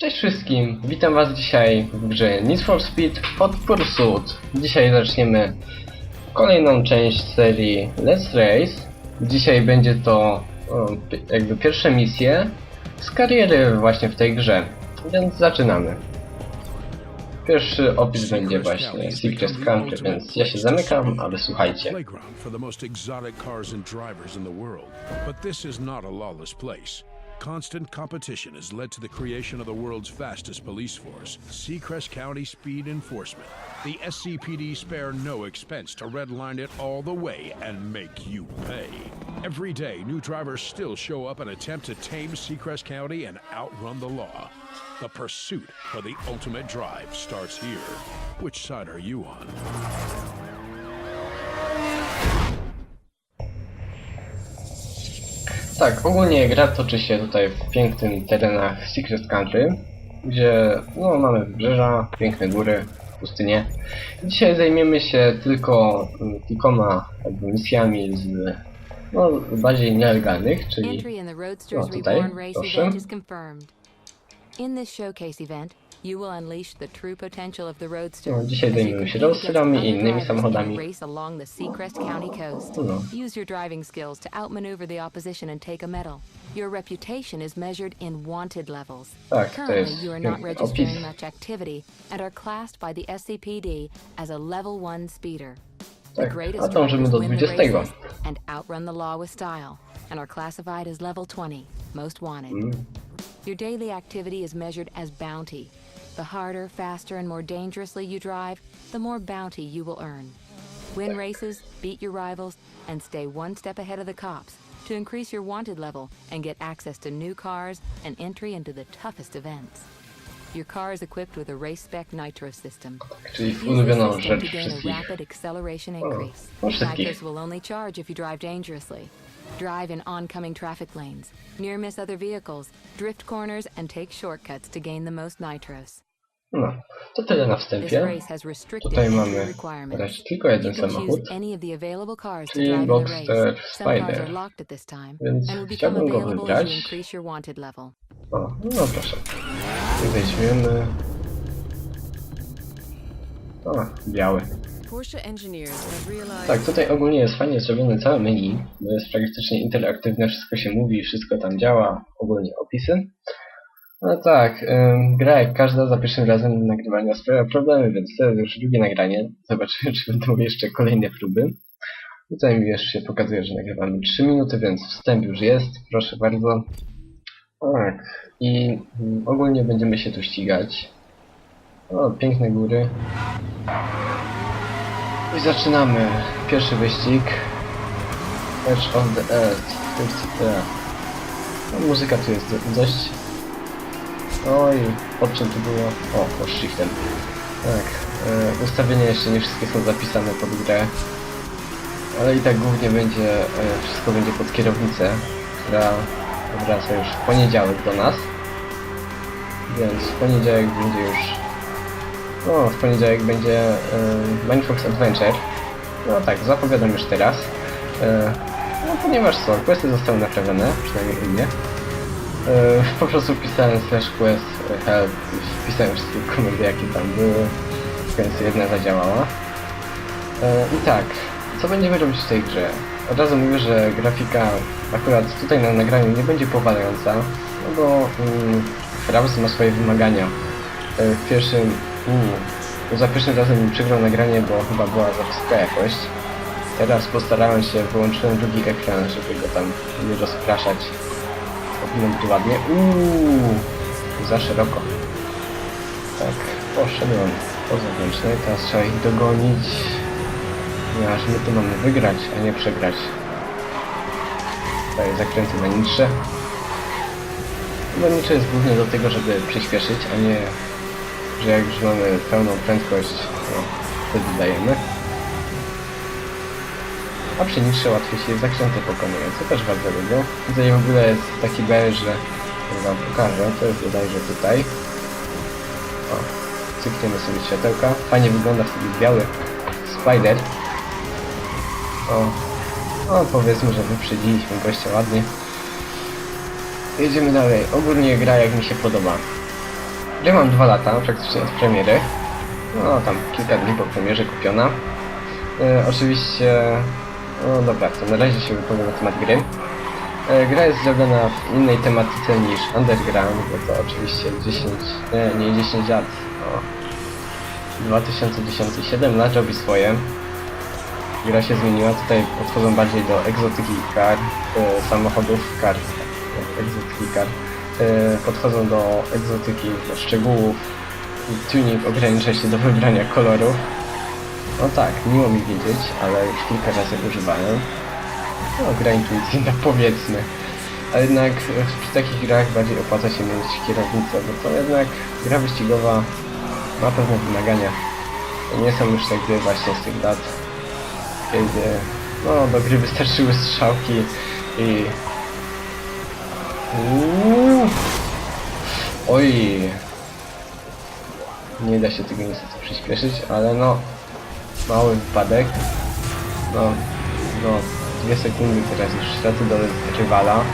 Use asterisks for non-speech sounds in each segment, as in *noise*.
Cześć wszystkim, witam was dzisiaj w grze Need for Speed Hot Pursuit. Dzisiaj zaczniemy kolejną część serii Let's Race. Dzisiaj będzie to o, jakby pierwsze misje z kariery właśnie w tej grze, więc zaczynamy. Pierwszy opis będzie właśnie Secret Country, więc ja się zamykam, ale słuchajcie. playground for the most exotic cars and drivers in the world. But this is not a lawless place. Constant competition has led to the creation of the world's fastest police force, Seacrest County Speed Enforcement. The SCPD spare no expense to redline it all the way and make you pay. Every day, new drivers still show up and attempt to tame Seacrest County and outrun the law. The pursuit for the ultimate drive starts here. Which side are you on? Tak, ogólnie gra toczy się tutaj w pięknych terenach Secret Country, gdzie no, mamy wybrzeża, piękne góry, pustynie. Dzisiaj zajmiemy się tylko mm, kilkoma jakby misjami z no, bardziej nielegalnych, czyli Entry in the Roadsters O, tutaj, Reborn Race proszę. event is confirmed. In this showcase event, you will unleash the true potential of the Roadster. No, dzisiaj as zajmiemy się Roadsterami i innymi samochodami. a race along the Seacrest County coast. Use your driving skills to outmaneuver the opposition and take a medal. Your reputation is measured in wanted levels. Tak, Currently, you are not registering much activity and are classed by the SCPD as a level 1 speeder. The Tak, greatest a dążymy do 20. and outrun the law with style, and are classified as level 20, most wanted. Mm. Your daily activity is measured as bounty. The harder, faster, and more dangerously you drive, the more bounty you will earn. Win races, beat your rivals, and stay one step ahead of the cops to increase your wanted level and get access to new cars and entry into the toughest events. Your car is equipped with a race spec nitro system. Czyli Use ulubioną this system to gain a rapid acceleration increase. Nitros will only charge if you drive dangerously. Drive in oncoming traffic lanes, near miss other vehicles, drift corners, and take shortcuts to gain the most nitros. No, to tyle na This wstępie. race has restricted Tutaj entry mamy na requirements. razie tylko jeden You can samochód, choose any of the available cars to czyli drive in the Boxster race. Some cars Spider. are locked at this time Więc and will become chciałbym go available as you wybrać. increase your wanted level. O, no proszę. I weźmiemy... O, biały. Tak, tutaj ogólnie jest fajnie zrobione całe menu, bo jest praktycznie interaktywne, wszystko się mówi, wszystko tam działa, ogólnie opisy. No tak, ym, gra jak każda za pierwszym razem nagrywania sprawia problemy, więc to jest już drugie nagranie. Zobaczymy, *laughs* czy będą jeszcze kolejne próby. Tutaj mi jeszcze się pokazuje, że nagrywamy 3 minuty, więc wstęp już jest, proszę bardzo. Tak, i ogólnie będziemy się tu ścigać. O, piękne góry. I zaczynamy. Pierwszy wyścig. Edge of the Earth. 50 No, muzyka tu jest do- dość... Oj, pod czym tu było? O, pod shiftem. Tak, e, ustawienia jeszcze nie wszystkie są zapisane pod grę. Ale i tak głównie będzie, e, wszystko będzie pod kierownicę, która wraca już w poniedziałek do nas. Więc w poniedziałek będzie już no, w poniedziałek będzie y, Adventure. No tak, zapowiadam już teraz. E, no ponieważ co, questy zostały naprawione, przynajmniej u mnie. E, po prostu pisałem slash quest help wpisałem wszystkie komendy jakie tam były. W końcu jedna zadziałała. E, I tak, co będziemy robić w tej grze? Od razu mówię, że grafika akurat tutaj na nagraniu nie będzie powalająca, no bo mm, Fraps ma swoje wymagania. E, W pierwszym... Uu, za pierwszym razem mi przegrał nagranie, bo chyba była za wysoka jakość. Teraz postarałem się, wyłączyłem drugi ekran, żeby go tam nie rozpraszać. Powinno być ładnie. Uuu, za szeroko. Tak, poszedłem po zewnętrznej, teraz trzeba ich dogonić. Ponieważ my tu mamy wygrać, a nie przegrać. Tutaj zakręty na niższe. No nicze jest głównie do tego, żeby przyspieszyć, a nie, że jak już mamy pełną prędkość, to wtedy dajemy. A przy niższe łatwiej się zakręty pokonuje, co też bardzo lubię. Tutaj w ogóle jest taki bel, że wam pokażę, to jest bodajże tutaj. O, cykniemy sobie światełka. Fajnie wygląda wtedy biały spider. O, no powiedzmy, że wyprzedziliśmy gościa ładnie. Jedziemy dalej. Ogólnie gra jak mi się podoba. Grę mam dwa lata, praktycznie od premiery. No tam kilka dni po premierze kupiona. E, oczywiście, no dobra, to na razie się wypowiem na temat gry. E, gra jest zrobiona w innej tematyce niż Underground, bo to oczywiście 10, nie, nie 10 lat, o 2010 lat robi swoje. Gra się zmieniła, tutaj podchodzą bardziej do egzotyki kar, e, samochodów kar, egzotyki kar. E, podchodzą do egzotyki, do szczegółów. Tuning ogranicza się do wybrania kolorów. No tak, miło mi wiedzieć, ale już kilka razy używałem. No, gra intuicyjna powiedzmy. A jednak e, przy takich grach bardziej opłaca się mieć kierownicę, bo to jednak gra wyścigowa ma pewne wymagania. Nie są już te gry właśnie z tych lat, kiedy no, do gry wystarczyły strzałki i... Uuu. Oj! Nie da się tego niestety przyspieszyć, ale no... Mały wypadek. No, no, dwie sekundy teraz już straty do rywala.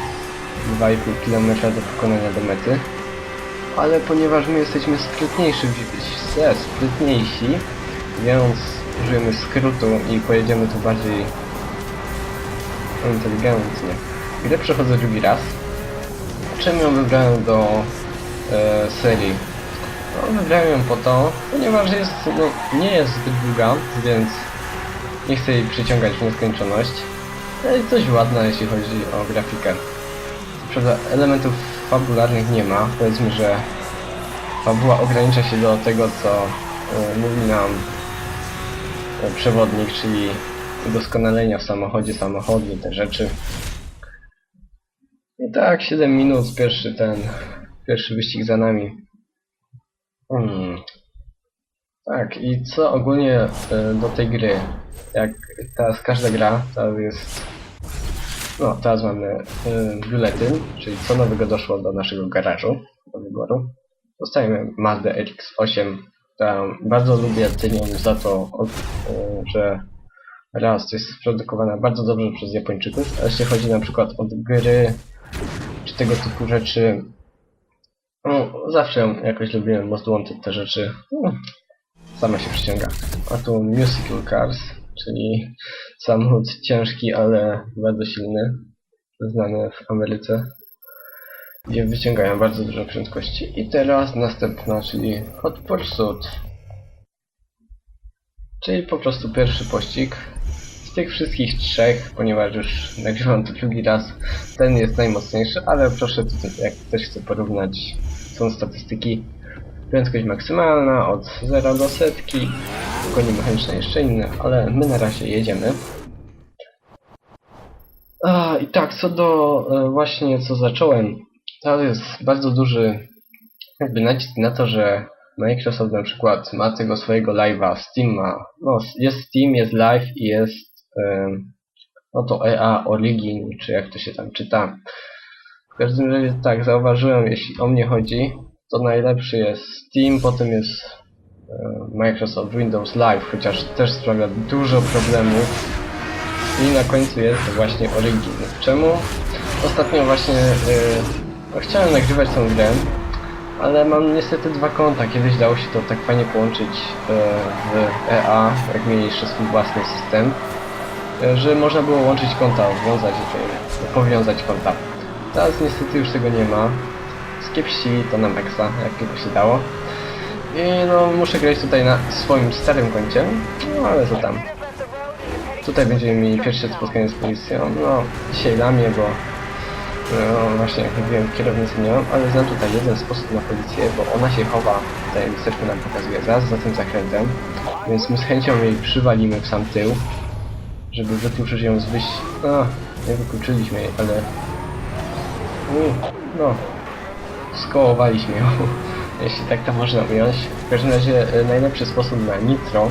2,5 km do pokonania do mety. Ale ponieważ my jesteśmy sprytniejsi, sprytniejsi, więc użyjemy skrótu i pojedziemy tu bardziej inteligentnie. Grę przechodzę drugi raz. Czemu ją wybrałem do e, serii? No, wybrałem ją po to, ponieważ jest, no, nie jest zbyt długa, więc nie chcę jej przyciągać w nieskończoność. No i dość ładna, jeśli chodzi o grafikę. Prawda elementów fabularnych nie ma. Powiedzmy, że fabuła ogranicza się do tego, co e, mówi nam e, przewodnik, czyli udoskonalenia w samochodzie, samochodu, te rzeczy. I tak, 7 minut, pierwszy ten, pierwszy wyścig za nami. Hmm. Tak, i co ogólnie e, do tej gry? Jak teraz każda gra, to jest... No, teraz mamy e, biuletyn, czyli co nowego doszło do naszego garażu do wyboru. Dostajemy Mazdę RX-8, którą bardzo lubię, cenię za to, od, e, że raz, jest produkowana bardzo dobrze przez Japończyków, a jeśli chodzi na przykład o gry, czy tego typu rzeczy, no, zawsze jakoś lubiłem Most Wanted te rzeczy. No, same się przyciąga. A tu Musical Cars, czyli samochód ciężki, ale bardzo silny, znany w Ameryce, gdzie wyciągają bardzo dużo prędkości. I teraz następna, czyli Hot Pursuit. Czyli po prostu pierwszy pościg. Z tych wszystkich trzech, ponieważ już nagrywam to drugi raz, ten jest najmocniejszy, ale proszę tutaj, jak ktoś chce porównać, są statystyki. Prędkość maksymalna od 0 do setki, konie mechaniczne jeszcze inne, ale my na razie jedziemy. A, I tak, co do e, właśnie co zacząłem, to jest bardzo duży jakby nacisk na to, że Microsoft na przykład ma tego swojego live'a, Steam ma, no jest Steam, jest live i jest em, no to EA Origin, czy jak to się tam czyta. W każdym razie tak, zauważyłem, jeśli o mnie chodzi, to najlepszy jest Steam, potem jest e, Microsoft Windows Live, chociaż też sprawia dużo problemów. I na końcu jest właśnie Origin. Czemu? Ostatnio właśnie no, chciałem nagrywać tą grę, ale mam niestety dwa konta. Kiedyś dało się to tak fajnie połączyć e, w EA, jak mieli jeszcze swój własny system, e, że można było łączyć konta, wiązać, e, powiązać konta. Teraz niestety już tego nie ma. Skiepsi to na maksa, jak tylko się dało. I no, muszę grać tutaj na swoim starym koncie, no ale co tam. Tutaj będziemy mieli pierwsze spotkanie z policją, no dzisiaj dla mnie, bo no właśnie, jak mówiłem, kierownicy nie mam, ale znam tutaj jeden sposób na policję, bo ona się chowa, tutaj lusterko nam pokazuje, zaraz za tym zakrętem, więc my z chęcią jej przywalimy w sam tył, żeby wykluczyć ją z wyjść... No, nie wykluczyliśmy jej, ale... No, skołowaliśmy ją, *laughs* jeśli tak to można ująć. W każdym razie e, najlepszy sposób na nitro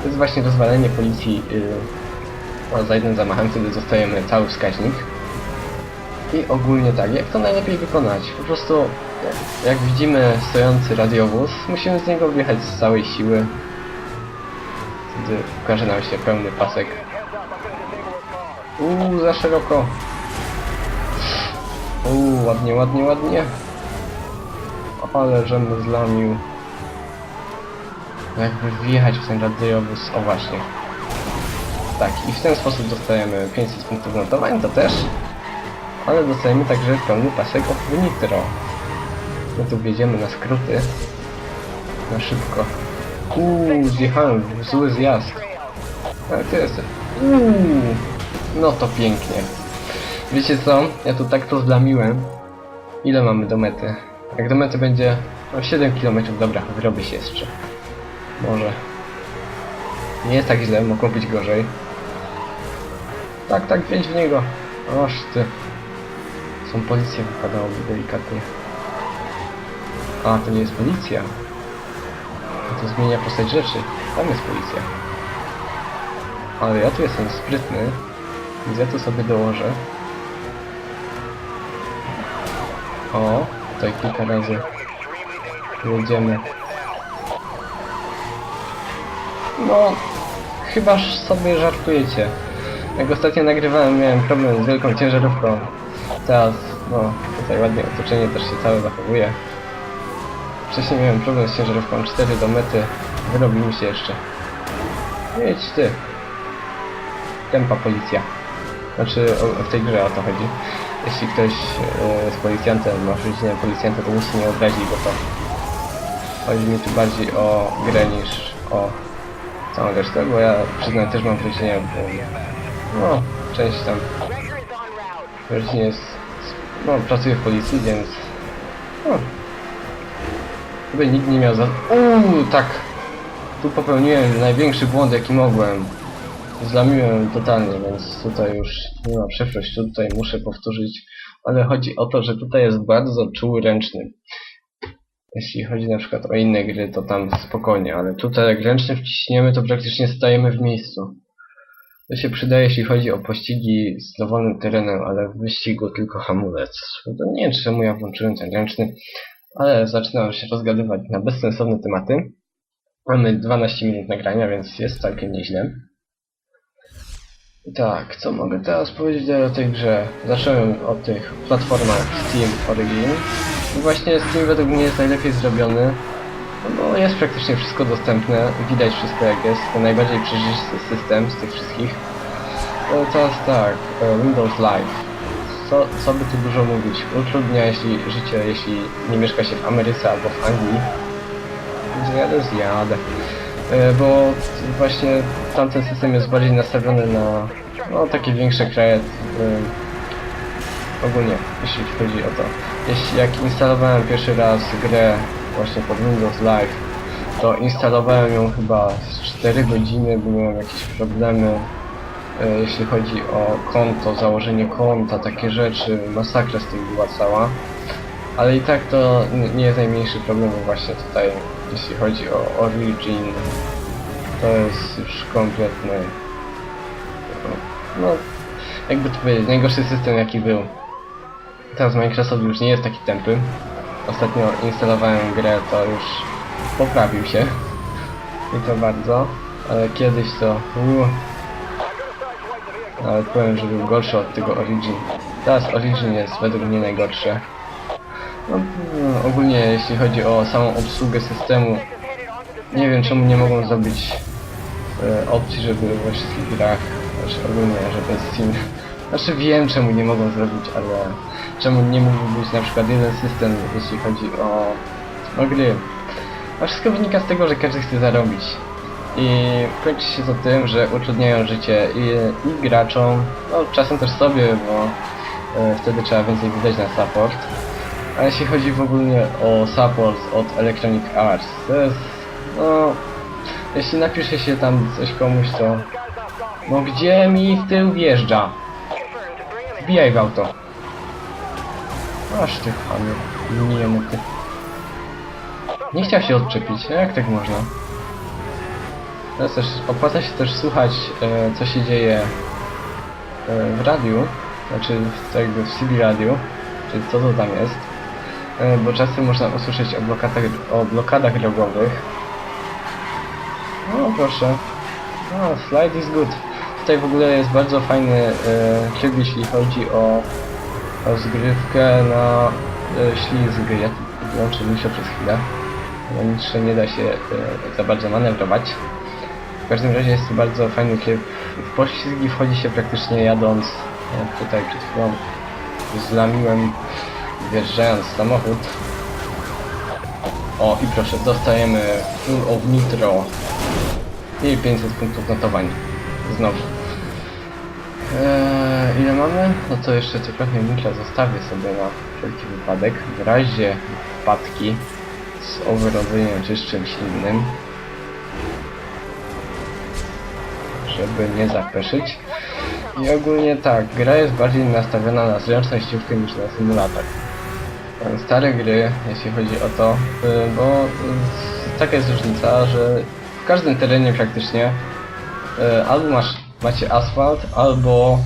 to jest właśnie rozwalenie policji yy, za jednym zamachem, wtedy dostajemy cały wskaźnik. I ogólnie tak, jak to najlepiej wykonać? Po prostu, jak, jak widzimy stojący radiowóz, musimy z niego wjechać z całej siły. Wtedy ukaże nam się pełny pasek. Uuu, za szeroko. Ładnie, ładnie, ładnie. Ale żem zlamił. Jakby wjechać w ten radiowóz, o właśnie. Tak, i w ten sposób dostajemy 500 punktów notowań, to też. Ale dostajemy także pełny pasek of nitro. My tu wjedziemy na skróty. Na szybko. Uuu, zjechałem zły zjazd. Ale ty jesteś. Uuu, no to pięknie. Wiecie co? Ja tu tak to zlamiłem. Ile mamy do mety? Jak do mety będzie no 7 km, dobra, wyrobię się jeszcze. Może. Nie jest tak źle, mogło być gorzej. Tak, tak, wjedź w niego. Oż ty. Są policje, wypadałoby delikatnie. A, to nie jest policja. To zmienia postać rzeczy. Tam jest policja. Ale ja tu jestem sprytny, więc ja tu sobie dołożę. O, tutaj kilka razy jedziemy. No, chybaż sobie żartujecie. Jak ostatnio nagrywałem, miałem problem z wielką ciężarówką. Teraz, no, tutaj ładnie otoczenie też się całe zachowuje. Wcześniej miałem problem z ciężarówką 4 do mety. Wyrobił mi się jeszcze. Jedź ty. Tempa policja. Znaczy o, w tej grze o to chodzi. Jeśli ktoś e, z policjantem ma rodzinę policjanta, to musi nie obrazić, bo to chodzi mi tu bardziej o grę niż o całą resztę, bo ja przyznam też mam w rodzinie, bo, no, część tam rodzinie jest, no, pracuję w policji, więc no, Chyba nikt nie miał za... Uuu, tak. Tu popełniłem największy błąd, jaki mogłem. Zlamiłem totalnie, więc tutaj już nie ma przeszłość, tutaj muszę powtórzyć. Ale chodzi o to, że tutaj jest bardzo czuły ręczny. Jeśli chodzi na przykład o inne gry, to tam spokojnie, ale tutaj jak ręcznie wciśniemy, to praktycznie stajemy w miejscu. To się przydaje, jeśli chodzi o pościgi z dowolnym terenem, ale w wyścigu tylko hamulec. To nie wiem, czemu ja włączyłem ten ręczny ale zaczynam się rozgadywać na bezsensowne tematy. Mamy 12 minut nagrania, więc jest całkiem nieźle. Tak, co mogę teraz powiedzieć o tej grze? Zacząłem od tych platformach Steam Origin. I właśnie Steam według mnie jest najlepiej zrobiony. No bo jest praktycznie wszystko dostępne, widać wszystko jak jest. To najbardziej przejrzysty system z tych wszystkich. No, teraz tak, e, Windows Live co, co by tu dużo mówić? Utrudnia jeśli życie, jeśli nie mieszka się w Ameryce albo w Anglii. Zjadę, zjadę. E, Bo właśnie tamten system jest bardziej nastawiony na no, takie większe kraje. e, Ogólnie, jeśli chodzi o to. Jeśli jak instalowałem pierwszy raz grę właśnie pod Windows Live, to instalowałem ją chyba z 4 godziny, bo miałem jakieś problemy e, jeśli chodzi o konto, założenie konta, takie rzeczy, masakra z tym była cała. Ale i tak to nie jest najmniejszy problem właśnie tutaj, jeśli chodzi o Origin. To jest już kompletny... No, jakby to powiedzieć, najgorszy system jaki był. Teraz Microsoft już nie jest taki tępy. Ostatnio instalowałem grę, to już poprawił się. I to bardzo. Ale kiedyś to... Uh, nawet powiem, że był gorszy od tego Origin. Teraz Origin jest według mnie najgorsze. No, ogólnie jeśli chodzi o samą obsługę systemu, nie wiem czemu nie mogą zrobić e, opcji, żeby we wszystkich grach, znaczy ogólnie, żeby Steam... Znaczy wiem czemu nie mogą zrobić, ale czemu nie mógł być na przykład jeden system, jeśli chodzi o, o gry. A wszystko wynika z tego, że każdy chce zarobić. I kończy się to tym, że utrudniają życie i, i graczom, no czasem też sobie, bo e, wtedy trzeba więcej wydać na support. A jeśli chodzi w ogóle o support od Electronic Arts, to jest, no, jeśli napisze się tam coś komuś, to no gdzie mi w tył wjeżdża? Wbijaj w auto. Aż ty chamie, nie ty. Nie chciał się odczepić, no jak tak można? Teraz też opłaca się też słuchać, e, co się dzieje e, w radiu, znaczy w, jakby w CB radiu, czyli co to tam jest, bo czasem można usłyszeć o blokadach, o blokadach drogowych. No proszę, no, slide is good. Tutaj w ogóle jest bardzo fajny e, tryb, jeśli chodzi o rozgrywkę na e, ślizg. Ja włączył mi się przez chwilę. Na nitrze nie da się e, za bardzo manewrować. W każdym razie jest to bardzo fajny tryb. W poślizgi wchodzi się praktycznie jadąc, jak tutaj przed chwilą zlamiłem wjeżdżając w samochód. O i proszę, dostajemy full of nitro i 500 punktów notowań. Znowu. Eee, ile mamy? No to jeszcze co trochę nitra zostawię sobie na wszelki wypadek. W razie wpadki z overrodzeniem czy z czymś innym. Żeby nie zapeszyć. I ogólnie tak, gra jest bardziej nastawiona na zręcznościówkę niż na symulator. Stare gry, jeśli chodzi o to, y, bo y, taka jest różnica, że w każdym terenie praktycznie y, albo masz, macie asfalt, albo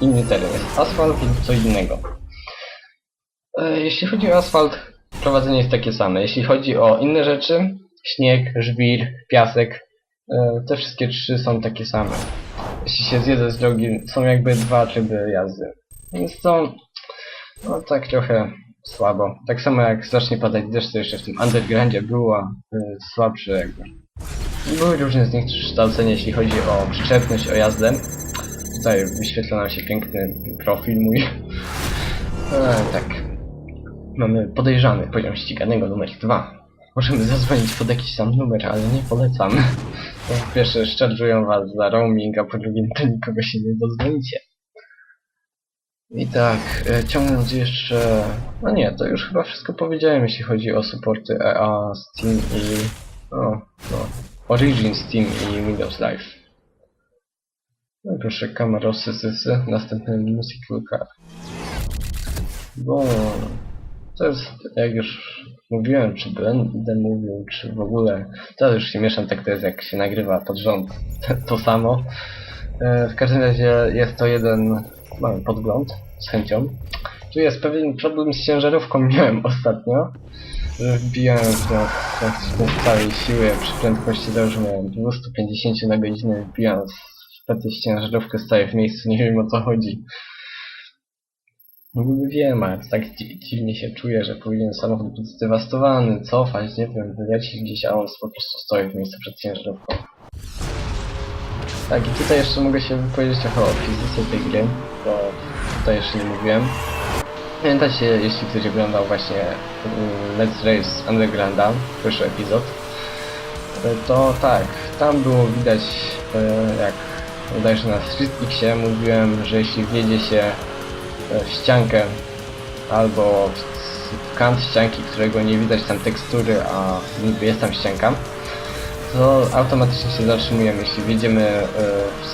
inny teren. Jest asfalt lub co innego. Jeśli chodzi o asfalt, prowadzenie jest takie same. Jeśli chodzi o inne rzeczy, śnieg, żwir, piasek, te wszystkie trzy są takie same. Jeśli się zjedzie z drogi, są jakby dwa tryby jazdy. Więc to, no tak trochę słabo. Tak samo jak zacznie padać deszcz, to jeszcze w tym undergroundzie była y, słabsze jakby. Były różne z nich kształcenia, jeśli chodzi o przyczepność, o jazdę. Tutaj wyświetla nam się piękny profil mój. *laughs* E, tak. Mamy podejrzany poziom ściganego numer 2. Możemy zadzwonić pod jakiś tam numer, ale nie polecam. *laughs* Po pierwsze szczerzują was za roaming, a po drugie do nikogo się nie dodzwonicie. I tak, e, ciągnąc jeszcze... No nie, to już chyba wszystko powiedziałem, jeśli chodzi o supporty EA, Steam i... O, no, Origin, Steam i Windows Live. No proszę, kamerosy, sysy, następny musical car. Bo to jest, jak już mówiłem, czy będę mówił, czy w ogóle, to już się mieszam, tak to jest jak się nagrywa pod rząd, *laughs* to samo. E, W każdym razie jest to jeden mały podgląd z chęcią. Tu jest pewien problem z ciężarówką *laughs* miałem ostatnio. Wbijałem w na z całej siły przy prędkości załóżmy 250 na godzinę wbijam wtedy ciężarówkę staję w miejscu, nie wiem o co chodzi. No Niby wiem, ale tak dzi- dziwnie się czuję, że powinien samochód być zdewastowany, cofać, nie wiem, wylecieć gdzieś, a on po prostu stoi w miejscu przed ciężarówką. Tak, i tutaj jeszcze mogę się wypowiedzieć trochę o fizyce tej gry, bo tutaj jeszcze nie mówiłem. Pamiętacie, jeśli ktoś oglądał właśnie mm, Let's Race Undergrounda, pierwszy epizod, e, to tak, tam było widać, e, jak bodajże na StreetXie mówiłem, że jeśli wjedzie się e, w ściankę albo w, w kant ścianki, którego nie widać tam tekstury, a niby jest tam ścianka, to automatycznie się zatrzymujemy. Jeśli wjedziemy e,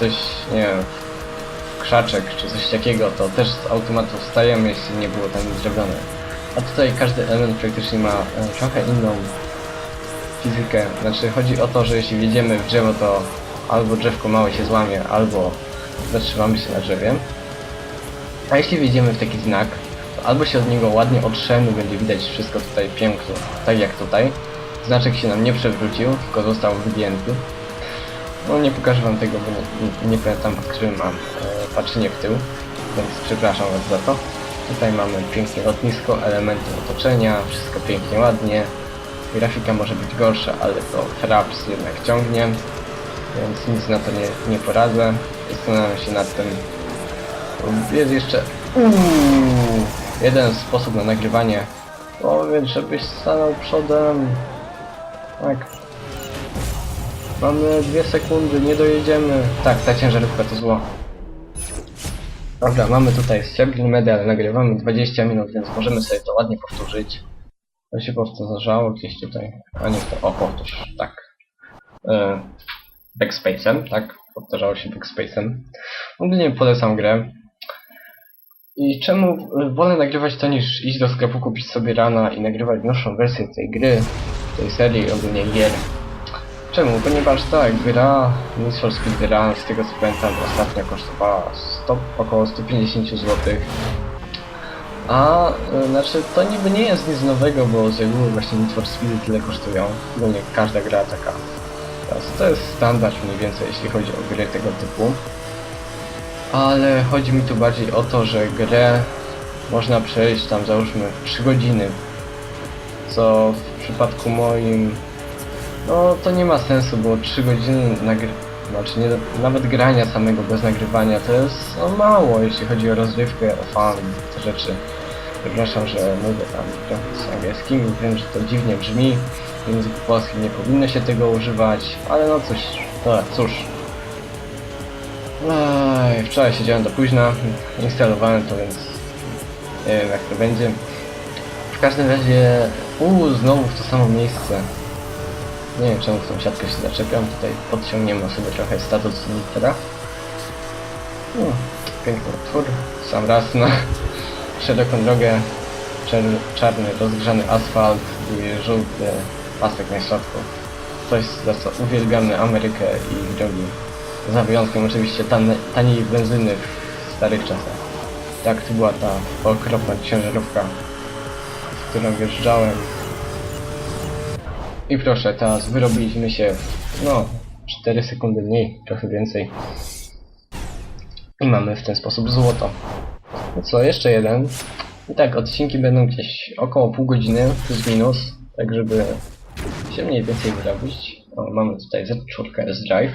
coś, nie wiem, krzaczek czy coś takiego, to też z automatu wstajemy, jeśli nie było tam nic zrobione. A tutaj każdy element praktycznie ma e, trochę inną fizykę. Znaczy chodzi o to, że jeśli wjedziemy w drzewo, to albo drzewko małe się złamie, albo zatrzymamy się na drzewie. A jeśli wjedziemy w taki znak, to albo się od niego ładnie otrzemy, będzie widać wszystko tutaj pięknie, tak jak tutaj. Znaczek się nam nie przewrócił, tylko został wygięty. No nie pokażę wam tego, bo nie, nie pamiętam pod którym mam e, patrzenie w tył, więc przepraszam was za to. Tutaj mamy pięknie lotnisko, elementy otoczenia, wszystko pięknie, ładnie. Grafika może być gorsza, ale to Fraps jednak ciągnie, więc nic na to nie, nie poradzę. Zastanawiam się nad tym. Jest jeszcze uuu, jeden sposób na nagrywanie. Powiedz, żebyś stanął przodem. Tak. Mamy dwie sekundy, nie dojedziemy. Tak, ta ciężarówka to zło. Dobra, mamy tutaj srebrny medal, nagrywamy 20 minut, więc możemy sobie to ładnie powtórzyć. To się powtarzało gdzieś tutaj. A nie to, o powtórz, tak. E, backspace'em, tak? Powtarzało się backspace'em. Ogólnie polecam grę. I czemu wolę nagrywać to niż iść do sklepu, kupić sobie rana i nagrywać nowszą wersję tej gry, tej serii, ogólnie gier. Czemu? Ponieważ tak, gra Need for Speed Run, z tego co pamiętam, ostatnio kosztowała 100, około 150 zł. A, y, znaczy, to niby nie jest nic nowego, bo z reguły właśnie Need for Speed tyle kosztują. Ogólnie każda gra taka. To jest standard mniej więcej, jeśli chodzi o gry tego typu. Ale chodzi mi tu bardziej o to, że grę można przejść tam załóżmy w 3 godziny. co w przypadku moim no to nie ma sensu, bo 3 godziny znaczy nie, nawet grania samego bez nagrywania to jest no, mało, jeśli chodzi o rozrywkę, o fan, te rzeczy. Przepraszam, że mówię tam z angielskim i wiem, że to dziwnie brzmi. W języku polskim nie powinno się tego używać, ale no cóż, to cóż. Ej, wczoraj siedziałem do późna, instalowałem to, więc nie wiem jak to będzie. W każdym razie, uuu, znowu w to samo miejsce. Nie wiem czemu w tą siatkę się zaczepiam, tutaj podciągniemy sobie trochę status litera. No, piękny utwór, sam raz na *laughs* szeroką drogę, czarny, rozgrzany asfalt i żółty pasek na środku. Coś, za co uwielbiamy Amerykę i drogi. Za wyjątkiem oczywiście tane, taniej benzyny w starych czasach. Tak, to była ta okropna ciężarówka, którą wjeżdżałem. I proszę, teraz wyrobiliśmy się no, 4 sekundy mniej, trochę więcej. I mamy w ten sposób złoto. No co, jeszcze jeden. I tak, odcinki będą gdzieś około pół godziny, plus minus, tak żeby się mniej więcej wyrobić. O, mamy tutaj Z4 S-Drive.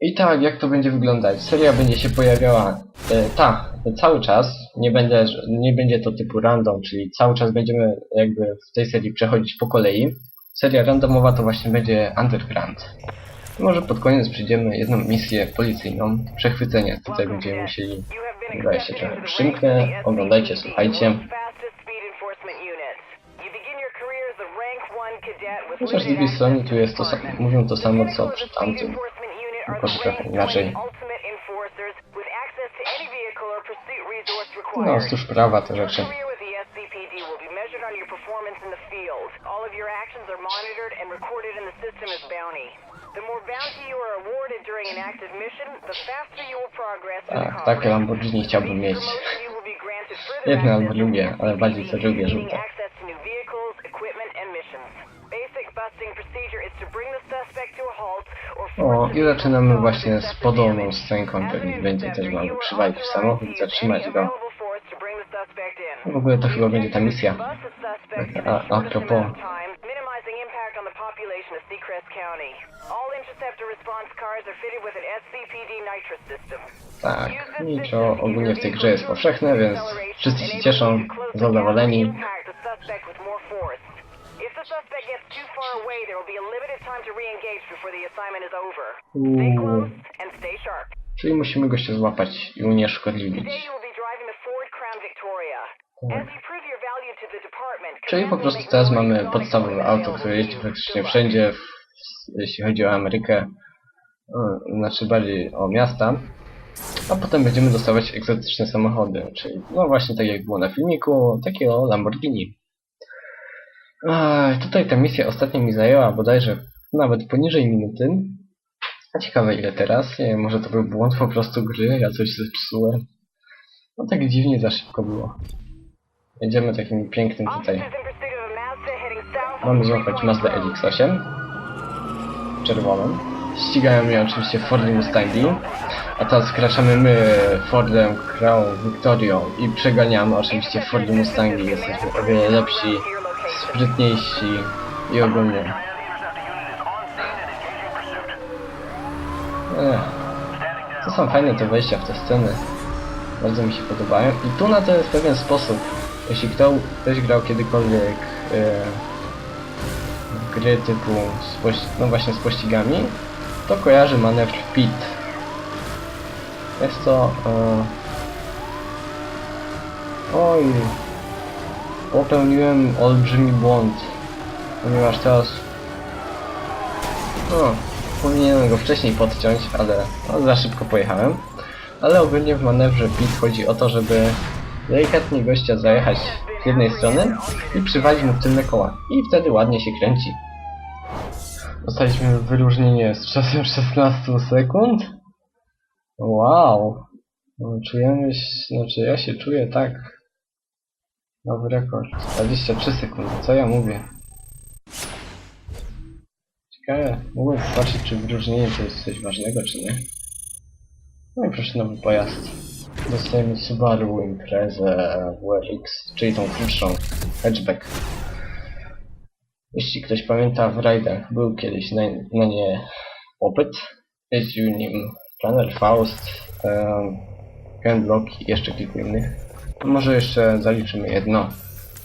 I tak, jak to będzie wyglądać? Seria będzie się pojawiała, e, tak, cały czas. Nie, będę, nie będzie to typu random, czyli cały czas będziemy jakby w tej serii przechodzić po kolei. Seria randomowa to właśnie będzie Underground. Może pod koniec przyjdziemy jedną misję policyjną, przechwycenie. Tutaj będziemy musieli Chyba się trochę przymknę. Oglądajcie, słuchajcie. Chociaż z drugiej strony tu jest to mówią to samo co przy tamtym. Tylko trochę inaczej. No, cóż prawa te rzeczy. Tak, takie Lamborghini chciałbym mieć. Jedne albo drugie, ale bardziej co drugie, żółte. access to new vehicles, equipment, and missions. Basic busting procedure is to bring the suspect to a halt or O, i zaczynamy właśnie z podobną scenką, pewnie an będzie też mamy przywalić w samochód zatrzymać go. W ogóle to chyba będzie ta misja. In A, a propos. Tak, nitro ogólnie w tej grze jest powszechne, więc wszyscy się cieszą, zadowoleni. Suspect gets too far away, there will be a limited time to re-engage before the assignment is over. Stay close and stay sharp. czyli musimy go się złapać i unieszkodliwić. Czyli po prostu teraz mamy podstawowe auto, które jeździ praktycznie wszędzie, w, jeśli chodzi o Amerykę, znaczy bardziej o miasta, a potem będziemy dostawać egzotyczne samochody, czyli no właśnie tak jak było na filmiku, takiego Lamborghini. Ej, tutaj ta misja ostatnio mi zajęła bodajże nawet poniżej minuty. A ciekawe ile teraz, nie może to był błąd po prostu gry, ja coś zepsułem. No tak dziwnie za szybko było. Jedziemy takim pięknym tutaj. Mamy złapać Mazda LX-8 czerwoną. Ścigają mnie oczywiście Fordy Mustangi. A teraz wkraczamy my Fordem Crown Victorią i przeganiamy oczywiście Fordy Mustangi. Jesteśmy o wiele lepsi, sprytniejsi i ogólnie. Ech. To są fajne te wejścia w te sceny. Bardzo mi się podobają. I tu na to jest pewien sposób. Jeśli kto, ktoś grał kiedykolwiek e, gry typu z no właśnie z pościgami, to kojarzy manewr pit. Jest to... E, oj... Popełniłem olbrzymi błąd. Ponieważ teraz... No, powinienem go wcześniej podciąć, ale no, za szybko pojechałem. Ale ogólnie w manewrze pit chodzi o to, żeby delikatnie gościa zajechać z jednej strony i przywalić mu w tylne koła. I wtedy ładnie się kręci. Dostaliśmy wyróżnienie z czasem 16 sekund. Wow. No, czujemy się, znaczy ja się czuję tak. Nowy rekord. 23 sekundy. Co ja mówię? Ciekawe, mogłem zobaczyć czy wyróżnienie to jest coś ważnego czy nie. No i proszę nowy pojazd. dostajemy Subaru Imprezę WRX, czyli tą krótszą hatchback. Jeśli ktoś pamięta, w rajdach był kiedyś na, na nie popyt. Jeździł nim Planner Faust, um, Handlock i jeszcze kilku innych. Może jeszcze zaliczymy jedno,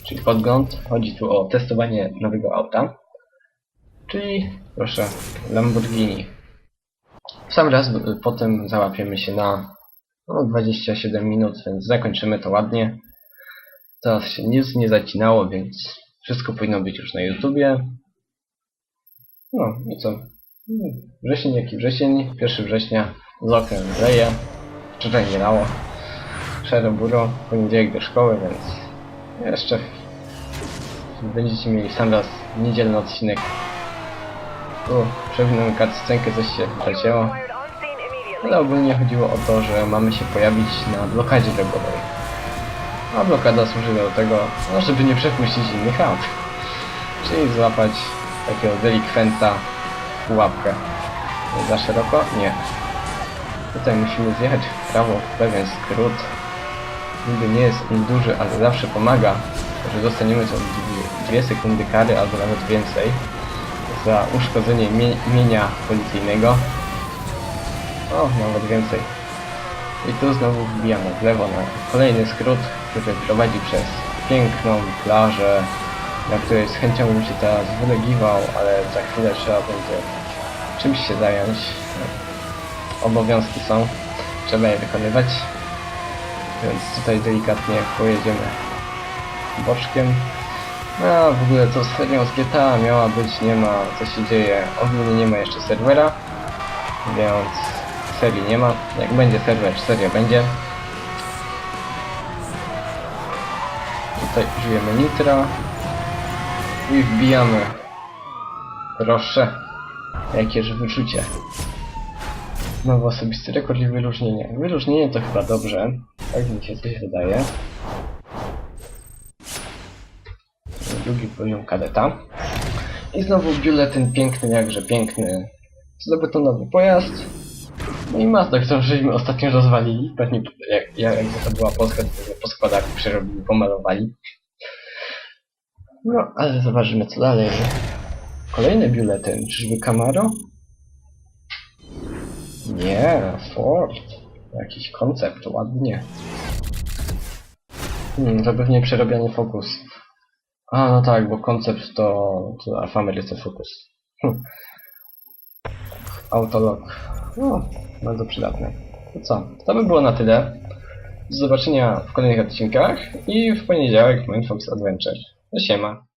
czyli podgląd. Chodzi tu o testowanie nowego auta. Czyli, proszę, Lamborghini. W sam raz y, potem załapiemy się na no, 27 minut, więc zakończymy to ładnie. Teraz się nic nie zacinało, więc wszystko powinno być już na YouTubie. No i co? Hmm, Wrzesień jaki wrzesień, 1 września z leje, wczoraj nie lało, szaro buro, poniedziałek do szkoły, więc jeszcze będziecie mieli sam raz niedzielny odcinek. Tu przewinąłem cutscenkę, coś się zacięło. Ale ogólnie chodziło o to, że mamy się pojawić na blokadzie drogowej. A blokada służy do tego, no, żeby nie przepuścić innych aut. Czyli złapać takiego delikwenta pułapkę. Za szeroko? Nie. Tutaj musimy zjechać w prawo w pewien skrót. Niby nie jest on duży, ale zawsze pomaga, że dostaniemy co 2 sekundy kary albo nawet więcej za uszkodzenie mie mienia policyjnego. O, nawet więcej. I tu znowu wbijamy w lewo na kolejny skrót, który prowadzi przez piękną plażę, na której z chęcią bym się teraz wylegiwał, ale za chwilę trzeba będzie czymś się zająć. Obowiązki są, trzeba je wykonywać. Więc tutaj delikatnie pojedziemy boczkiem. No, w ogóle to serią z GTA miała być, nie ma, co się dzieje. Ogólnie nie ma jeszcze serwera, więc serii nie ma. Jak będzie serwer, seria będzie. Tutaj użyjemy nitra i wbijamy. Proszę, jakież wyczucie. Nowy osobisty rekord i wyróżnienie. Wyróżnienie to chyba dobrze, tak mi się coś wydaje. Drugi poziom kadeta. I znowu biuletyn piękny, jakże piękny. Zdobyto nowy pojazd. No i Mazda, którą żeśmy ostatnio rozwalili. Pewnie jak, jak, to była Polska, to by poskładali, przerobili, pomalowali. No, ale zobaczymy co dalej. Kolejny biuletyn. Czyżby Camaro? Nie, Ford. Jakiś koncept, ładnie. Hmm, to pewnie przerabianie Focus. A, no tak, bo koncept to, to w Ameryce Focus. Hm. Autolog. No, bardzo przydatne. To co? To by było na tyle. Do zobaczenia w kolejnych odcinkach i w poniedziałek Mindfox Adventure. Do siema.